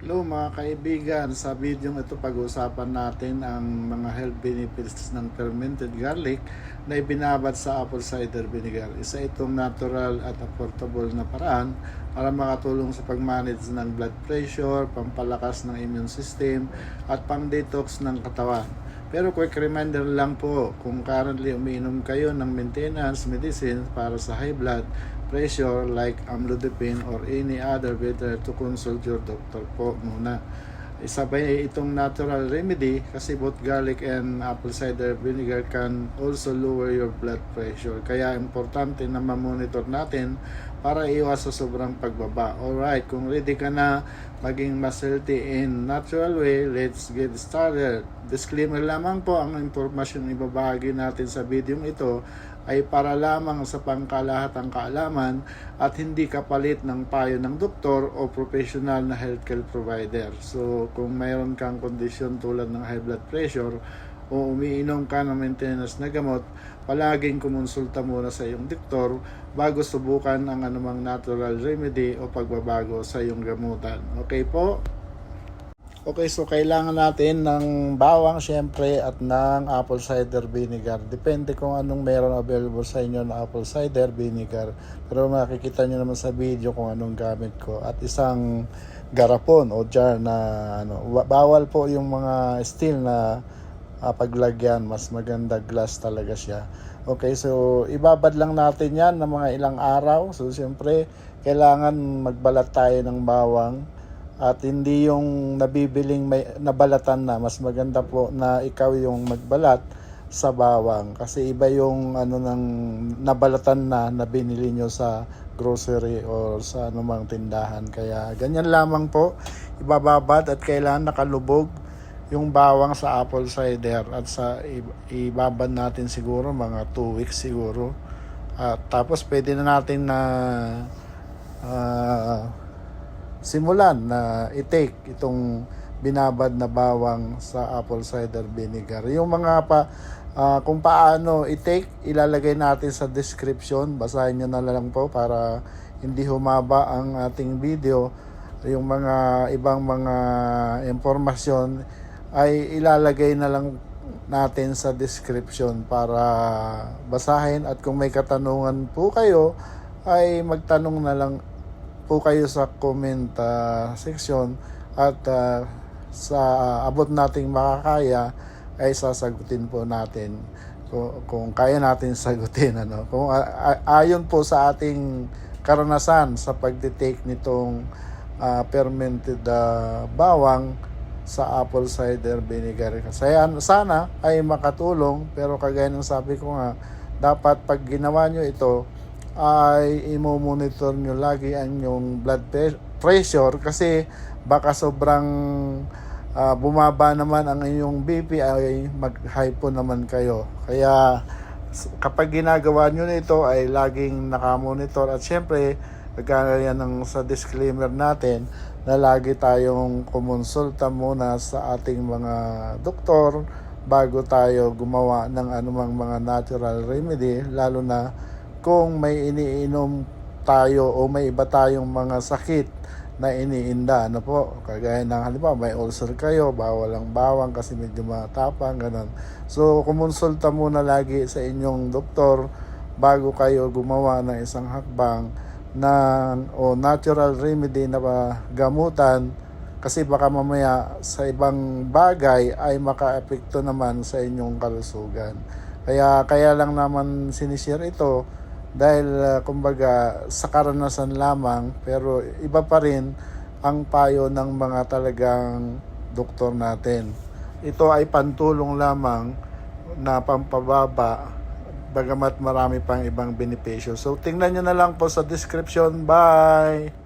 Hello mga kaibigan, sa video ito pag-uusapan natin ang mga health benefits ng fermented garlic na ibinabad sa apple cider vinegar. Isa itong natural at affordable na paraan para makatulong sa pag-manage ng blood pressure, pampalakas ng immune system, at pang-detox ng katawan. Pero quick reminder lang po, kung currently umiinom kayo ng maintenance medicine para sa high blood pressure like amlodipine or any other, better to consult your doctor po muna. Isa pa itong natural remedy kasi both garlic and apple cider vinegar can also lower your blood pressure. Kaya importante na ma-monitor natin para iwas sa sobrang pagbaba. Alright, kung ready ka na maging mas healthy in natural way, let's get started. Disclaimer lamang po, ang impormasyon ibabahagi natin sa video ito ay para lamang sa pangkalahatang kaalaman at hindi kapalit ng payo ng doktor o professional na healthcare provider. So, kung mayroon kang kondisyon tulad ng high blood pressure o umiinom ka ng maintenance na gamot, palaging kumonsulta muna sa iyong doktor bago subukan ang anumang natural remedy o pagbabago sa iyong gamutan. Okay po? Okay, so kailangan natin ng bawang syempre at ng apple cider vinegar. Depende kung anong meron available sa inyo na apple cider vinegar. Pero makikita nyo naman sa video kung anong gamit ko. At isang garapon o jar na ano, wa- bawal po yung mga steel na ah, paglagyan. Mas maganda glass talaga siya. Okay, so ibabad lang natin yan ng mga ilang araw. So syempre, kailangan magbalat tayo ng bawang at hindi yung nabibiling may nabalatan na mas maganda po na ikaw yung magbalat sa bawang kasi iba yung ano ng nabalatan na na binili nyo sa grocery or sa anumang tindahan kaya ganyan lamang po ibababad at kailangan nakalubog yung bawang sa apple cider at sa i- ibabad natin siguro mga 2 weeks siguro at tapos pwede na natin na ah, simulan na i-take itong binabad na bawang sa apple cider vinegar. Yung mga pa ah, kung paano i-take, ilalagay natin sa description. Basahin nyo na lang po para hindi humaba ang ating video. Yung mga ibang mga impormasyon ay ilalagay na lang natin sa description para basahin. At kung may katanungan po kayo ay magtanong na lang po kayo sa comment ah, section. At ah, sa abot nating makakaya ay sasagutin po natin kung, kung kaya natin sagutin ano. Kung ayon po sa ating karanasan sa pagde-take nitong ah, fermented ah, bawang sa apple cider vinegar. Kasi sana ay makatulong pero kagaya ng sabi ko nga dapat pag ginawa nyo ito ay imo-monitor nyo lagi ang yung blood pressure kasi baka sobrang ah, bumaba naman ang inyong BP ay mag-high po naman kayo. Kaya kapag ginagawa nyo nito ay laging nakamonitor at syempre kagaya ng sa disclaimer natin na lagi tayong kumonsulta muna sa ating mga doktor bago tayo gumawa ng anumang mga natural remedy lalo na kung may iniinom tayo o may iba tayong mga sakit na iniinda. Ano po? Kagaya ng halimbawa may ulcer kayo bawal ang bawang kasi medyo matapang ganun. So kumonsulta muna lagi sa inyong doktor bago kayo gumawa ng isang hakbang ng o natural remedy na ba- gamutan kasi baka mamaya sa ibang bagay ay makaapekto naman sa inyong kalusugan. Kaya kaya lang naman sinishare ito dahil ah, kumbaga sa karanasan lamang pero iba pa rin ang payo ng mga talagang doktor natin. Ito ay pantulong lamang na pampababa bagamat marami pang ibang benepisyo. So tingnan nyo na lang po sa description. Bye!